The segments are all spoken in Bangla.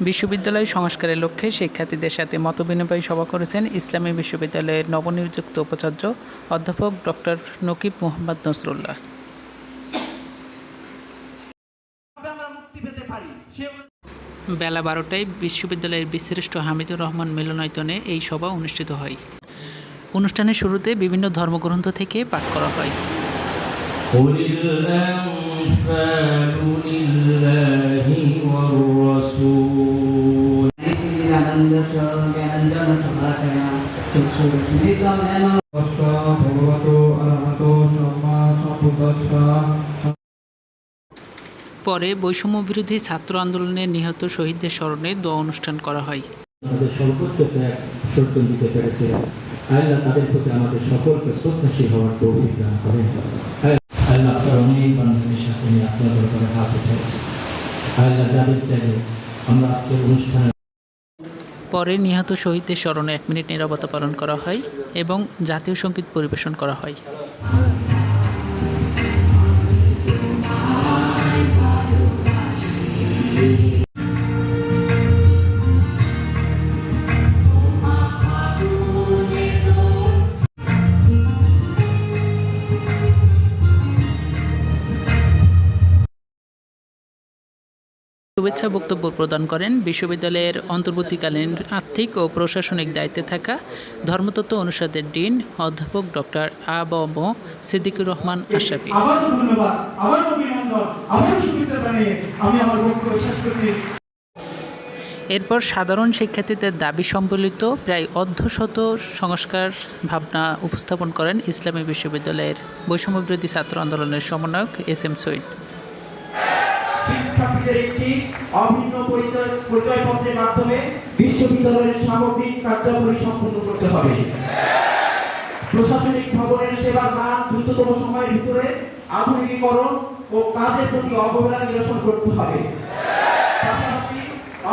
বিশ্ববিদ্যালয় সংস্কারের লক্ষ্যে শিক্ষার্থীদের সাথে মতবিনিময় সভা করেছেন ইসলামী বিশ্ববিদ্যালয়ের নবনিযুক্ত উপাচার্য অধ্যাপক ডক্টর নকিব মোহাম্মদ নসরুল্লাহ কিভাবে আমরা মুক্তি পেতে পারি সে বেলা বারোটায় বিশ্ববিদ্যালয়ের বীরশ্রেষ্ঠ হামিদুর রহমান মিলনায়তনে এই সভা অনুষ্ঠিত হয় অনুষ্ঠানের শুরুতে বিভিন্ন ধর্মগ্রন্থ থেকে পাঠ করা হয় قل الأنفال لله والرسول পরে বৈষম্য বিরোধী ছাত্র আন্দোলনে নিহত শহীদদের স্মরণে দোয়া অনুষ্ঠান করা হয়। আমাদের সর্বোচ্চ ত্যাগ দিতে আল্লাহ তাদের প্রতি আমাদের সকলকে শ্রদ্ধাশীল হওয়ার দান আল্লাহ আপনার অনেক বান্ধবীর সাথে আপনার হাত উঠেছে। আল্লাহ যাদের ত্যাগে আমরা অনুষ্ঠানে পরে নিহত শহীদদের স্মরণে এক মিনিট নিরবতা পালন করা হয় এবং জাতীয় সংগীত পরিবেশন করা হয়। শুভেচ্ছা বক্তব্য প্রদান করেন বিশ্ববিদ্যালয়ের অন্তর্বর্তীকালীন আর্থিক ও প্রশাসনিক দায়িত্বে থাকা ধর্মতত্ত্ব অনুষদের ডিন অধ্যাপক ডক্টর আ ব সিদ্দিকুর রহমান করছি। এরপর সাধারণ শিক্ষার্থীদের দাবি সম্বলিত প্রায় অর্ধশত সংস্কার ভাবনা উপস্থাপন করেন ইসলামী বিশ্ববিদ্যালয়ের বৈষম্য বিরোধী ছাত্র আন্দোলনের সমন্বয়ক এস এম সৈয়দ। শিক্ষার্থীদের একটি অভিন্ন পরিচয় পরিচয়পত্রের মাধ্যমে বিশ্ববিদ্যালয়ের সামগ্রিক কার্যাবলী সম্পন্ন করতে হবে। প্রশাসনিক ভবনের সেবার মান দ্রুততম সময়ের ভিতরে আধুনিকীকরণ ও কাজের প্রতি অবহেলা নিরসন করতে হবে। পাশাপাশি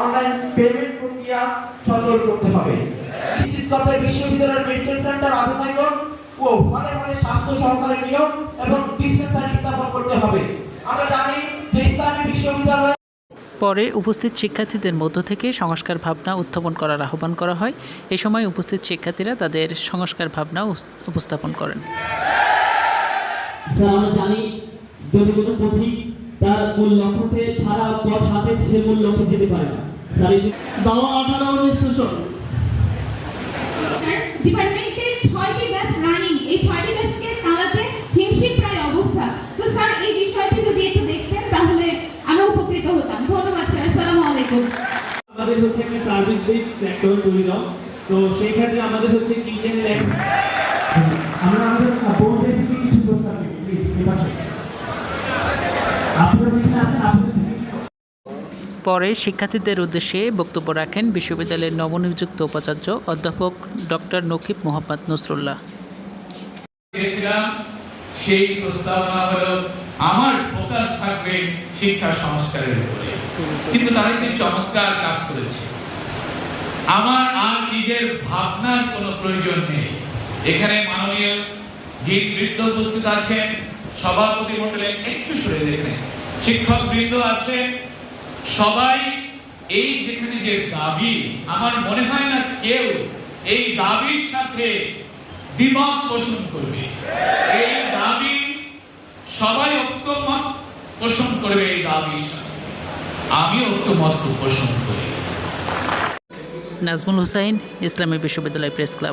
অনলাইন পেমেন্ট প্রক্রিয়া সচল করতে হবে। নিশ্চিত করতে বিশ্ববিদ্যালয়ের মেডিকেল সেন্টার আধুনিকরণ ও ফলে ফলে স্বাস্থ্য সহকারী নিয়োগ এবং ডিসপেন্সারি স্থাপন করতে হবে। পরে উপস্থিত শিক্ষার্থীদের মধ্য থেকে সংস্কার ভাবনা উত্থাপন করার আহ্বান করা হয়। এ সময় উপস্থিত শিক্ষার্থীরা তাদের সংস্কার ভাবনা উপস্থাপন করেন। আমরা জানি যদি কোনো পথিক তার মূল লক্ষ্যকে ছাড়া পথ হাতে সে মূল লক্ষ্যে যেতে পারে না। তার এই দাওয়া আঠারো সেশন আমাদের হচ্ছে একটা সার্ভিস বেসড সেক্টর ট্যুরিজম তো সেই ক্ষেত্রে আমাদের হচ্ছে কিচেন ল্যাব আমরা আমাদের বোনদের থেকে কিছু প্রস্তাব নিই প্লিজ এপাশে আপনারা যেখানে আছেন আপনাদের পরে শিক্ষার্থীদের উদ্দেশ্যে বক্তব্য রাখেন বিশ্ববিদ্যালয়ের নবনিযুক্ত উপাচার্য অধ্যাপক ডক্টর নকিব মোহাম্মদ নসরুল্লাহ। সেই প্রস্তাবনা হলো আমার ফোকাস থাকবে শিক্ষা সংস্কারের উপরে। কিন্তু তারা একটি চমৎকার কাজ করেছে? আমার আর নিজের ভাবনার কোনো প্রয়োজন নেই। এখানে মাননীয় যে বৃদ্ধ উপস্থিত আছেন, সভাপতি মন্ডলে একটু সরে দেখেন। শিক্ষক বৃন্দ আছেন, সবাই এই যেখানে যে দাবি, আমার মনে হয় না কেউ এই দাবির সাথে দ্বিমত পোষণ করবে। এই দাবি সবাই ঐক্যমত পোষণ করবে এই দাবি আমি ঐক্যমত পোষণ করি। নাজমুল হুসাইন, ইসলামী বিশ্ববিদ্যালয় প্রেস ক্লাব।